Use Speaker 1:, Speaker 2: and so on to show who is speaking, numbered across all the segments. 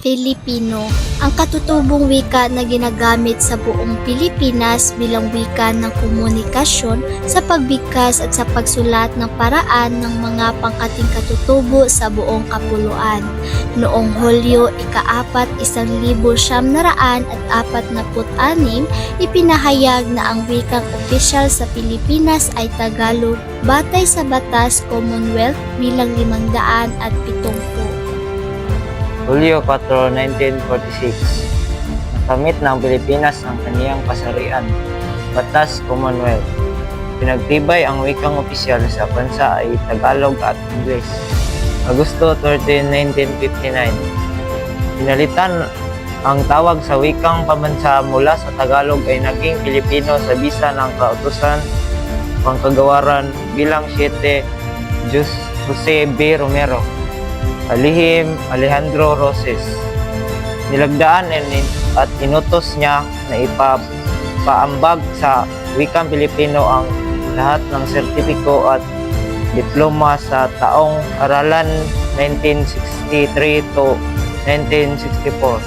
Speaker 1: Filipino, ang katutubong wika na ginagamit sa buong Pilipinas bilang wika ng komunikasyon sa pagbigkas at sa pagsulat ng paraan ng mga pangkating katutubo sa buong kapuluan. Noong Hulyo ika-apat isang libo siyam na raan at apat na anim, ipinahayag na ang wikang opisyal sa Pilipinas ay Tagalog batay sa Batas Commonwealth bilang limangdaan at pitumpu.
Speaker 2: Hulyo 4, 1946. Nakamit ng Pilipinas ang kaniyang kasarian, Batas Commonwealth. Pinagtibay ang wikang opisyal sa bansa ay Tagalog at Ingles. Agosto 13, 1959. Pinalitan ang tawag sa wikang pambansa mula sa Tagalog ay naging Pilipino sa bisa ng kautusan pangkagawaran bilang 7 Jus Jose B. Romero. Alihim Alejandro Roses. Nilagdaan at inutos niya na ipapaambag sa wikang Pilipino ang lahat ng sertipiko at diploma sa taong aralan 1963 to 1964.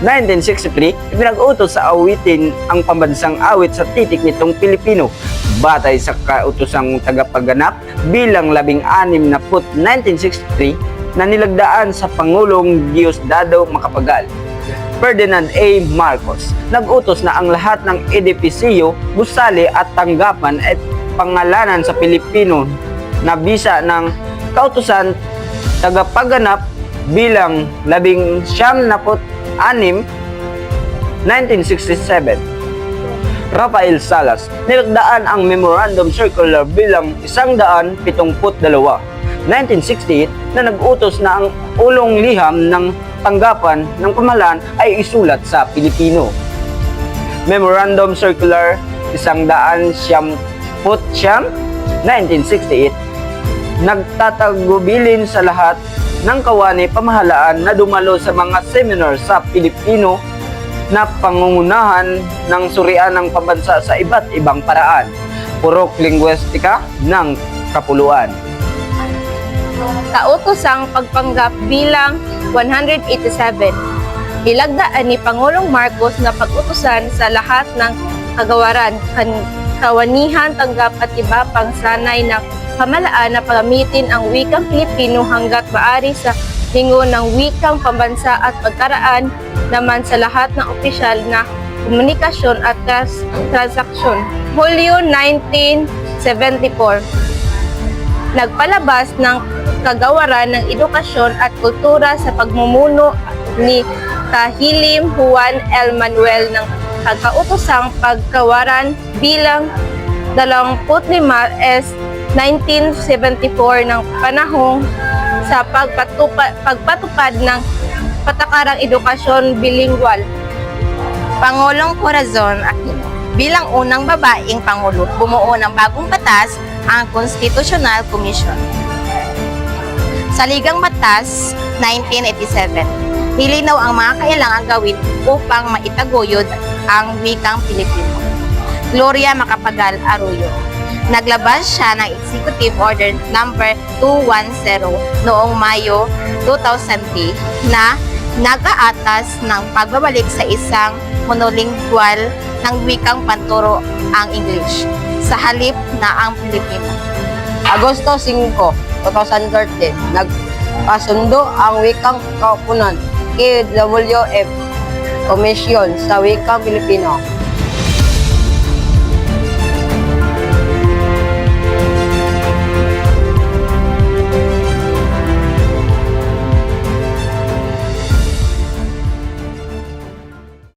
Speaker 3: 1963, ipinag-utos sa awitin ang pambansang awit sa titik nitong Pilipino batay sa kautosang tagapaganap bilang labing anim na put 1963 na nilagdaan sa Pangulong Diosdado Macapagal. Ferdinand A. Marcos, nag-utos na ang lahat ng edipisiyo, gusali at tanggapan at pangalanan sa Pilipino na bisa ng kautusan tagapaganap bilang labing siyam na put anim 1967. Rafael Salas, nilagdaan ang Memorandum Circular bilang isang daan pitungput dalawa. 1968 na nag-utos na ang ulong liham ng tanggapan ng pamahalaan ay isulat sa Pilipino. Memorandum Circular isang daan siyam put siyam 1968 nagtatagubilin sa lahat ng kawani pamahalaan na dumalo sa mga seminar sa Pilipino na pangungunahan ng surian ng pambansa sa iba't ibang paraan. Purok lingwistika ng kapuluan.
Speaker 4: kautosang pagpanggap bilang 187. Ilagdaan ni Pangulong Marcos na pag-utusan sa lahat ng kagawaran, kawanihan, tanggap at iba pang sanay na pamalaan na pagamitin ang wikang Pilipino hanggat maaari sa lingon ng wikang pambansa at pagkaraan naman sa lahat ng opisyal na komunikasyon at trans- transaksyon. Hulyo 1974 nagpalabas ng kagawaran ng edukasyon at kultura sa pagmumuno ni Kahilim Juan L. Manuel ng kagautosang pagkawaran bilang 25 S 1974 ng panahong sa pagpatupad, pagpatupad ng patakarang edukasyon bilingual. Pangulong Corazon Aquino. Bilang unang babaeng pangulo, bumuo ng bagong batas ang Constitutional Commission. Sa Ligang Batas, 1987, nilinaw ang mga kailangang gawin upang maitaguyod ang wikang Pilipino. Gloria Macapagal Arroyo. Naglabas siya ng Executive Order number 210 noong Mayo 2003 na nag-aatas ng pagbabalik sa isang monolingual ng wikang panturo ang English sa halip na ang Pilipino.
Speaker 5: Agosto 5, 2013, nagkasundo ang wikang kaupunan KWF Komisyon sa Wikang Pilipino